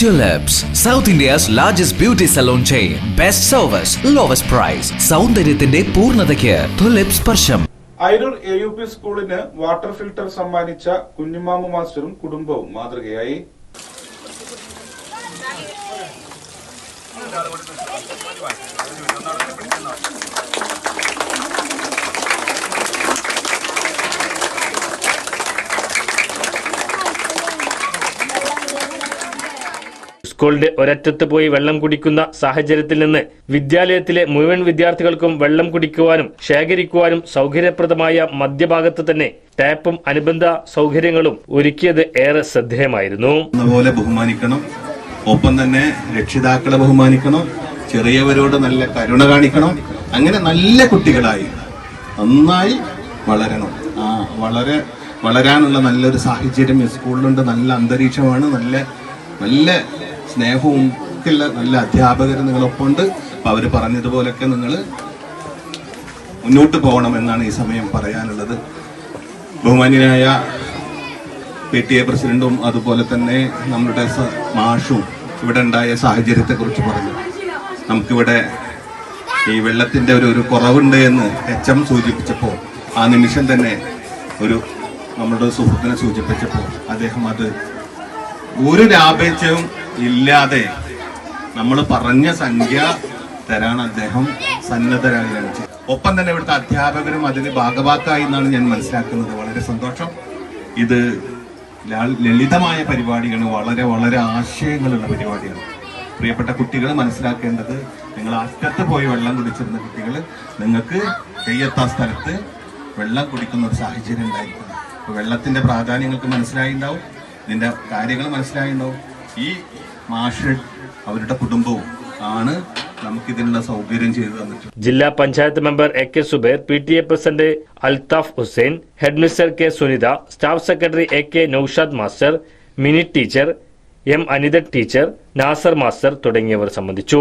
Tulips, south India's largest beauty salon chain. Best service, lowest price സൗന്ദര്യത്തിന്റെ പൂർണതയ്ക്ക് tulip സ്പർശം. Ayiroor A U P സ്കൂളിന് water filter സമ്മാനിച്ച കുഞ്ഞുമാമ മാസ്റ്ററും കുടുംബവും മാതൃകയായി. സ്കൂളിന്റെ ഒരറ്റത്ത് പോയി വെള്ളം കുടിക്കുന്ന സാഹചര്യത്തിൽ നിന്ന് വിദ്യാലയത്തിലെ മുഴുവൻ വിദ്യാർത്ഥികൾക്കും വെള്ളം കുടിക്കുവാനും ശേഖരിക്കുവാനും സൗകര്യപ്രദമായ മധ്യഭാഗത്ത് തന്നെ ടാപ്പും അനുബന്ധ സൗകര്യങ്ങളും ഒരുക്കിയത് ഏറെ ശ്രദ്ധേയമായിരുന്നു. അതുപോലെ ബഹുമാനിക്കണം. ഒപ്പം തന്നെ രക്ഷിതാക്കളെ ബഹുമാനിക്കണം. ചെറിയവരോട് നല്ല കരുണ കാണിക്കണം. അങ്ങനെ നല്ല കുട്ടികളായി നന്നായി വളരണം. ആ വളരെ വളരാനുള്ള നല്ലൊരു സാഹചര്യം സ്കൂളിലുണ്ട്. നല്ല അന്തരീക്ഷമാണ്. നല്ല നല്ല സ്നേഹവും ഒക്കെയുള്ള നല്ല അധ്യാപകർ നിങ്ങളൊപ്പമുണ്ട്. അപ്പൊ അവർ പറഞ്ഞതുപോലൊക്കെ നിങ്ങൾ മുന്നോട്ട് പോകണം എന്നാണ് ഈ സമയം പറയാനുള്ളത്. ബഹുമാന്യനായ പി ടി എ പ്രസിഡന്റും അതുപോലെ തന്നെ നമ്മുടെ മാഷും ഇവിടെ ഉണ്ടായ സാഹചര്യത്തെ കുറിച്ച് പറഞ്ഞു. നമുക്കിവിടെ ഈ വെള്ളത്തിന്റെ ഒരു ഒരു കുറവുണ്ട് എന്ന് എച്ച് എം സൂചിപ്പിച്ചപ്പോൾ ആ നിമിഷം തന്നെ ഒരു നമ്മുടെ സുഹൃത്തിനെ സൂചിപ്പിച്ചപ്പോൾ അദ്ദേഹം അത് ഒരു ലാഭേച്ഛവും ഇല്ലാതെ നമ്മൾ പറഞ്ഞ സംഖ്യ തരാൻ അദ്ദേഹം സന്നദ്ധരായി ഒപ്പം തന്നെ ഇവിടുത്തെ അധ്യാപകരും അതിന് ഭാഗഭാക്കായി എന്നാണ് ഞാൻ മനസ്സിലാക്കുന്നത്. വളരെ സന്തോഷം. ഇത് ലളിതമായ പരിപാടിയാണ്. വളരെ വളരെ ആശയങ്ങളുള്ള പരിപാടിയാണ്. പ്രിയപ്പെട്ട കുട്ടികൾ മനസ്സിലാക്കേണ്ടത് നിങ്ങൾ അറ്റത്ത് പോയി വെള്ളം കുടിച്ചിരുന്ന കുട്ടികൾ നിങ്ങൾക്ക് കയ്യെത്താ സ്ഥലത്ത് വെള്ളം കുടിക്കുന്ന ഒരു സാഹചര്യം ഉണ്ടായിരിക്കണം. വെള്ളത്തിന്റെ പ്രാധാന്യങ്ങൾക്ക് മനസ്സിലായിണ്ടാവും. ഇതിന്റെ കാര്യങ്ങൾ മനസ്സിലായിണ്ടാവും. ഈ മാഷ് അവരുടെ കുടുംബവും ആണ് ചെയ്തു ജില്ലാ panchayat member A K Subair P T A president Althaf Hussain headmistress K Sunitha staff secretary A K Noushad master Mini teacher M Anitha teacher Nasar master തുടങ്ങിയവർ സംബന്ധിച്ചു.